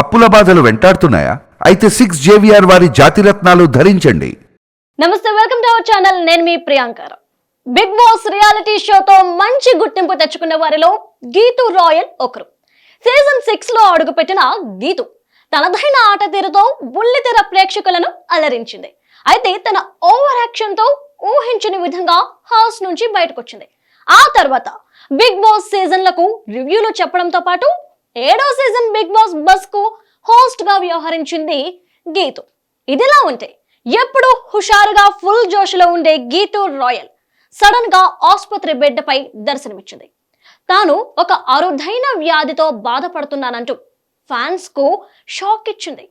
అప్పుల బాధలు వెంటాడుతున్నాయా? అయితే సిక్స్ జేవిఆర్ వారి జాతిరత్నాలు ధరించండి. నమస్తే వెల్కమ్ టు అవర్ ఛానల్ నేను మీ ప్రియాంకర్ బిగ్ బాస్ రియాలిటీ షోతో మంచి గుర్తింపు తెచ్చుకున్న వారిలో గీతు రాయల్ ఒకరు. సీజన్ సిక్స్లో అడుగుపెట్టిన గీతు తనదైన ఆట తీరుతో బుల్లితెర ప్రేక్షకులను అలరించింది. అయితే తన ఓవర్ యాక్షన్తో ఊహించని విధంగా హౌస్ నుంచి బయటకొచ్చింది. ఆ తర్వాత బిగ్ బాస్ సీజన్లకు రివ్యూలు చెప్పడంతో పాటు ఏడో సీజన్ బిగ్ బాస్ బస్కు హోస్ట్గా వ్యవహరించింది గీతు. ఇదిలా ఉంటే ఎప్పుడు హుషారుగా ఫుల్ జోష్లో ఉండే గీతు రాయల్ సడన్గా ఆసుపత్రి బెడ్పై దర్శనమిచ్చింది. తాను ఒక అరుదైన వ్యాధితో బాధపడుతున్నానంటూ ఫ్యాన్స్కు షాక్ ఇచ్చింది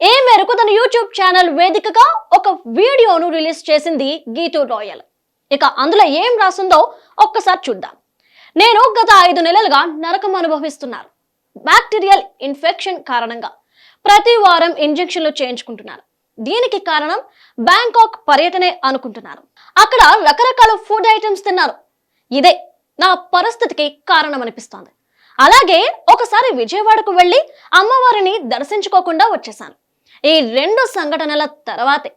ఏ మేరకు తన యూట్యూబ్ ఛానల్ వేదికగా ఒక వీడియోను రిలీజ్ చేసింది గీతు రాయల్. ఇక అందులో ఏం రాసిందో ఒక్కసారి చూద్దాం. నేను గత ఐదు నెలలుగా నరకం అనుభవిస్తున్నాను. బ్యాక్టీరియల్ ఇన్ఫెక్షన్ కారణంగా ప్రతి వారం ఇంజెక్షన్లు చేయించుకుంటున్నారు. దీనికి కారణం బ్యాంకాక్ పర్యటనే అనుకుంటున్నారు. అక్కడ రకరకాల ఫుడ్ ఐటమ్స్ తిన్నారు. ఇదే నా పరిస్థితికి కారణం అనిపిస్తోంది అలాగే ఒకసారి విజయవాడకు వెళ్ళి అమ్మవారిని దర్శించుకోకుండా వచ్చేసాను ఈ రెండు సంఘటనల తర్వాతే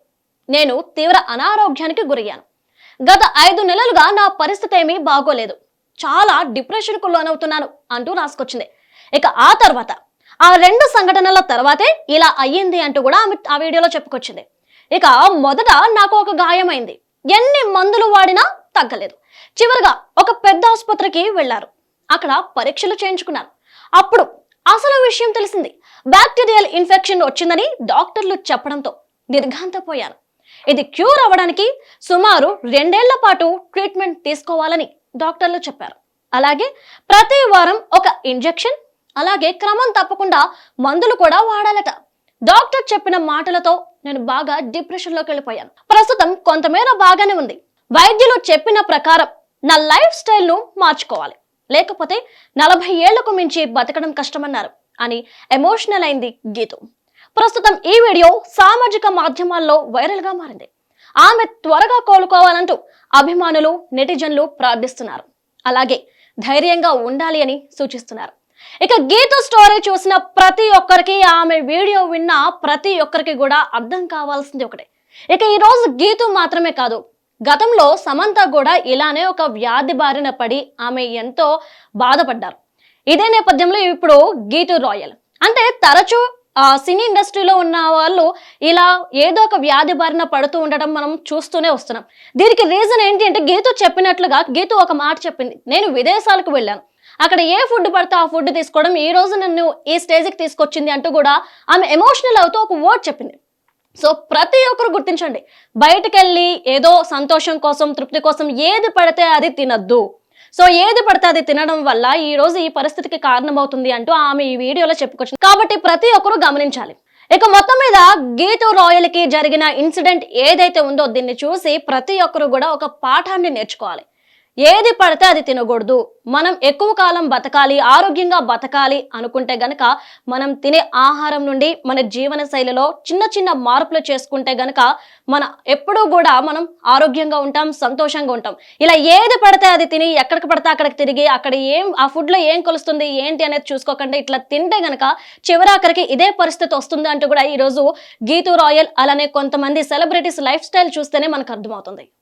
నేను తీవ్ర అనారోగ్యానికి గురయ్యాను. గత ఐదు నెలలుగా నా పరిస్థితి ఏమీ బాగోలేదు. చాలా డిప్రెషన్కు లోనవుతున్నాను అంటూ రాసుకొచ్చింది. ఇక ఆ తర్వాత ఆ రెండు సంఘటనల తర్వాతే ఇలా అయ్యింది అంటూ కూడా ఆమె ఆ వీడియోలో చెప్పుకొచ్చింది. ఇక మొదట నాకు ఒక గాయమైంది. ఎన్ని మందులు వాడినా తగ్గలేదు. చివరిగా ఒక పెద్ద ఆసుపత్రికి వెళ్ళారు. అక్కడ పరీక్షలు చేయించుకున్నారు. అప్పుడు అసలు విషయం తెలిసింది. బ్యాక్టీరియల్ ఇన్ఫెక్షన్ వచ్చిందని డాక్టర్లు చెప్పడంతో నిర్ఘాంతపోయాను. ఇది క్యూర్ అవ్వడానికి సుమారు రెండేళ్ళ పాటు ట్రీట్మెంట్ తీసుకోవాలని డాక్టర్లు చెప్పారు. అలాగే ప్రతి వారం ఒక ఇంజెక్షన్ అలాగే క్రమం తప్పకుండా మందులు కూడా వాడాలట. డాక్టర్ చెప్పిన మాటలతో నేను బాగా డిప్రెషన్లోకి వెళ్ళిపోయాను. ప్రస్తుతం కొంతమేర బాగానే ఉంది. వైద్యులు చెప్పిన ప్రకారం నా లైఫ్ స్టైల్ను మార్చుకోవాలి. లేకపోతే నలభై ఏళ్ళకు మించి బతకడం కష్టమన్నారు అని ఎమోషనల్ అయింది గీతు. ప్రస్తుతం ఈ వీడియో సామాజిక మాధ్యమాల్లో వైరల్గా మారింది. ఆమె త్వరగా కోలుకోవాలంటూ అభిమానులు నెటిజన్లు ప్రార్థిస్తున్నారు. అలాగే ధైర్యంగా ఉండాలి అని సూచిస్తున్నారు. ఇక గీత స్టోరీ చూసిన ప్రతి ఒక్కరికి ఆమె వీడియో విన్న ప్రతి ఒక్కరికి కూడా అర్థం కావాల్సింది ఒకటే. ఇక ఈ రోజు గీతు మాత్రమే కాదు గతంలో సమంత కూడా ఇలానే ఒక వ్యాధి బారిన పడి ఆమె ఎంతో బాధపడ్డారు. ఇదే నేపథ్యంలో ఇప్పుడు గీతు రాయల్. అంటే తరచూ సినీ ఇండస్ట్రీలో ఉన్న వాళ్ళు ఇలా ఏదో ఒక వ్యాధి బారిన పడుతూ ఉండడం మనం చూస్తూనే వస్తున్నాం. దీనికి రీజన్ ఏంటి అంటే గీతు చెప్పినట్లుగా గీతు ఒక మాట చెప్పింది. నేను విదేశాలకు వెళ్ళాను. అక్కడ ఏ ఫుడ్ పడితే ఆ ఫుడ్ తీసుకోవడం. ఈ రోజు నన్ను ఈ స్టేజ్కి తీసుకొచ్చింది అంటూ కూడా ఆమె ఎమోషనల్ అవుతూ ఒక వర్డ్ చెప్పింది. సో ప్రతి ఒక్కరు గుర్తించండి. బయటికి వెళ్ళి ఏదో సంతోషం కోసం తృప్తి కోసం ఏది పడితే అది తినద్దు. సో ఏది పడితే అది తినడం వల్ల ఈ రోజు ఈ పరిస్థితికి కారణమవుతుంది అంటూ ఆమె ఈ వీడియోలో చెప్పుకొచ్చింది. కాబట్టి ప్రతి ఒక్కరూ గమనించాలి. ఇక మొత్తం మీద గీతు రాయల్కి జరిగిన ఇన్సిడెంట్ ఏదైతే ఉందో దీన్ని చూసి ప్రతి ఒక్కరు కూడా ఒక పాఠాన్ని నేర్చుకోవాలి. ఏది పడితే అది తినకూడదు. మనం ఎక్కువ కాలం బతకాలి ఆరోగ్యంగా బతకాలి అనుకుంటే గనక మనం తినే ఆహారం నుండి మన జీవన శైలిలో చిన్న చిన్న మార్పులు చేసుకుంటే గనక మన ఎప్పుడూ కూడా మనం ఆరోగ్యంగా ఉంటాం సంతోషంగా ఉంటాం. ఇలా ఏది పడితే అది తిని ఎక్కడికి పడితే అక్కడికి తిరిగి అక్కడ ఏం ఆ ఫుడ్లో ఏం కొలుస్తుంది ఏంటి అనేది చూసుకోకుండా. ఇట్లా తింటే గనక చివరాఖరికి ఇదే పరిస్థితి వస్తుంది అంటూ కూడా ఈరోజు గీతు రాయల్ అలానే కొంతమంది సెలబ్రిటీస్ లైఫ్ స్టైల్ చూస్తేనే మనకు అర్థమవుతుంది.